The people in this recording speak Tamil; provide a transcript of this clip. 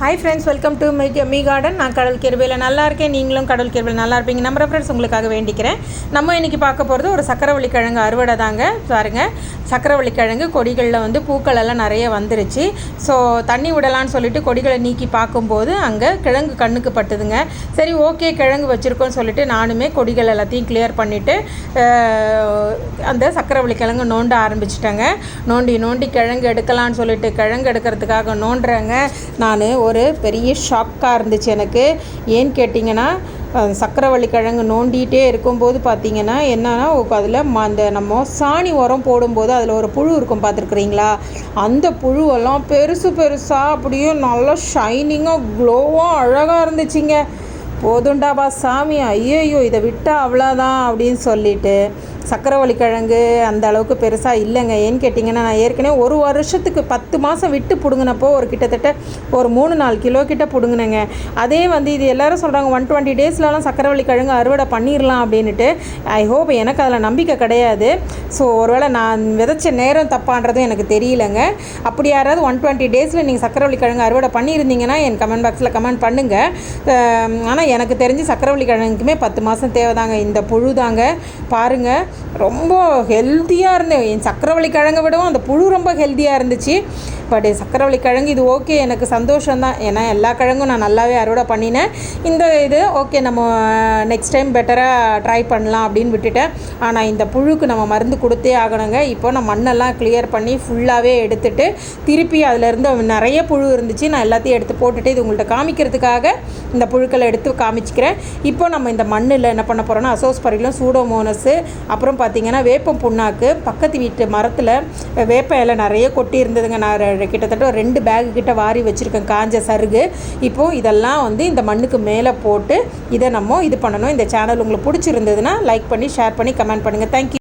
Hi friends welcome to my me garden நான் கடல் கிருபையில் நல்லா இருக்கேன். நீங்களும் கடல் கிருபையில் நல்லா இருப்பீங்க. நம்பர் ஃப்ரெண்ட்ஸ் உங்களுக்காக வேண்டிக்கிறேன். நம்ம இன்றைக்கி பார்க்க போகிறது ஒரு சக்கரவள்ளி கிழங்கு அறுவடை தாங்க. பாருங்க. சக்கரவள்ளி கிழங்கு கொடிகளில் வந்து பூக்கள் எல்லாம் நிறைய வந்துருச்சு. ஸோ தண்ணி விடலான்னு சொல்லிட்டு கொடிகளை நீக்கி பார்க்கும்போது அங்கே கிழங்கு கண்ணுக்கு பட்டுதுங்க. சரி ஓகே கிழங்கு வச்சுருக்கோன்னு சொல்லிட்டு நானுமே கொடிகள் எல்லாத்தையும் கிளியர் பண்ணிவிட்டு அந்த சக்கரவள்ளி கிழங்கு நோண்ட ஆரம்பிச்சிட்டேங்க. நோண்டி நோண்டி கிழங்கு எடுக்கலான்னு சொல்லிட்டு கிழங்கு எடுக்கிறதுக்காக நோண்டுறேங்க. நான் ஒரு பெரிய ஷாக்காக இருந்துச்சு எனக்கு. ஏன்னு கேட்டிங்கன்னா சக்கரவள்ளி கிழங்கு நோண்டிகிட்டே இருக்கும்போது பார்த்தீங்கன்னா என்னன்னா அதில் அந்த நம்ம சாணி உரம் போடும்போது அதில் ஒரு புழு இருக்கும் பார்த்துருக்குறீங்களா அந்த புழுவெல்லாம் பெருசு பெருசாக அப்படியே நல்லா ஷைனிங்காக க்ளோவாக அழகாக இருந்துச்சுங்க. போதுண்டாபா சாமி ஐயோ இதை விட்டால் அவ்வளோதான் அப்படின்னு சொல்லிட்டு. சக்கரவள்ளி கிழங்கு அந்த அளவுக்கு பெருசாக இல்லைங்க. ஏன்னு கேட்டிங்கன்னா நான் ஏற்கனவே ஒரு வருஷத்துக்கு பத்து மாதம் விட்டு பிடுங்கினப்போ ஒரு கிட்டத்தட்ட ஒரு மூணு நாலு கிலோ கிட்ட பிடுங்கினேங்க. அதே வந்து இது எல்லாரும் சொல்கிறாங்க ஒன் டுவெண்ட்டி டேஸ்லலாம் சக்கரவள்ளி கிழங்கு அறுவடை பண்ணிடலாம் அப்படின்ட்டு ஐ ஹோப் எனக்கு அதில் நம்பிக்கை கிடையாது. ஸோ ஒருவேளை நான் விதைச்ச நேரம் தப்பான்றதும் எனக்கு தெரியலங்க. அப்படி யாராவது ஒன் டுவெண்ட்டி டேஸில் நீங்கள் சக்கரவள்ளி கிழங்கு அறுவடை பண்ணியிருந்தீங்கன்னா என் கமெண்ட் பாக்ஸில் கமெண்ட் பண்ணுங்கள் ஆனால் எனக்கு தெரிஞ்சு சக்கரவள்ளி கிழங்குக்குமே பத்து மாதம் தேவைதாங்க. இந்த புழு தாங்க பாருங்கள் ரொம்ப ஹெல்த்தியாக இருந்தேன். என் சக்கரவள்ளி கிழங்கை விடவும் அந்த புழு ரொம்ப ஹெல்த்தியாக இருந்துச்சு. பட் சக்கரவள்ளி கிழங்கு இது ஓகே எனக்கு சந்தோஷம்தான். ஏன்னா எல்லா கிழங்கும் நான் நல்லாவே அறுவடை பண்ணினேன். இந்த இது ஓகே நம்ம நெக்ஸ்ட் டைம் பெட்டராக ட்ரை பண்ணலாம் அப்படின்னு விட்டுட்டேன். ஆனால் இந்த புழுக்கு நம்ம மருந்து கொடுத்தே ஆகணுங்க. இப்போ நான் மண்ணெல்லாம் கிளியர் பண்ணி ஃபுல்லாகவே எடுத்துட்டு திருப்பி அதிலேருந்து நிறைய புழு இருந்துச்சு. நான் எல்லாத்தையும் எடுத்து போட்டுட்டு இது உங்கள்கிட்ட காமிக்கிறதுக்காக இந்த புழுக்களை எடுத்து காமிச்சிக்கிறேன். இப்போ நம்ம இந்த மண்ணில் என்ன பண்ண போகிறோம்னா அசோஸ்பரிலும் சூடோமோனஸு அப்புறம் பார்த்திங்கன்னா வேப்பம் புண்ணாக்கு பக்கத்து வீட்டு மரத்தில் வேப்ப இலை நிறைய கொட்டி இருந்ததுங்க நான் கிட்டத்தட்ட ரெண்டு பேகு கிட்ட வாரி வச்சுருக்கேன். காஞ்ச சருகு. இப்போது இதெல்லாம் வந்து இந்த மண்ணுக்கு மேலே போட்டு இதை நம்ம இது பண்ணணும். இந்த சேனல் உங்களுக்கு பிடிச்சிருந்ததுன்னா லைக் பண்ணி ஷேர் பண்ணி கமெண்ட் பண்ணுங்கள் தேங்க்யூ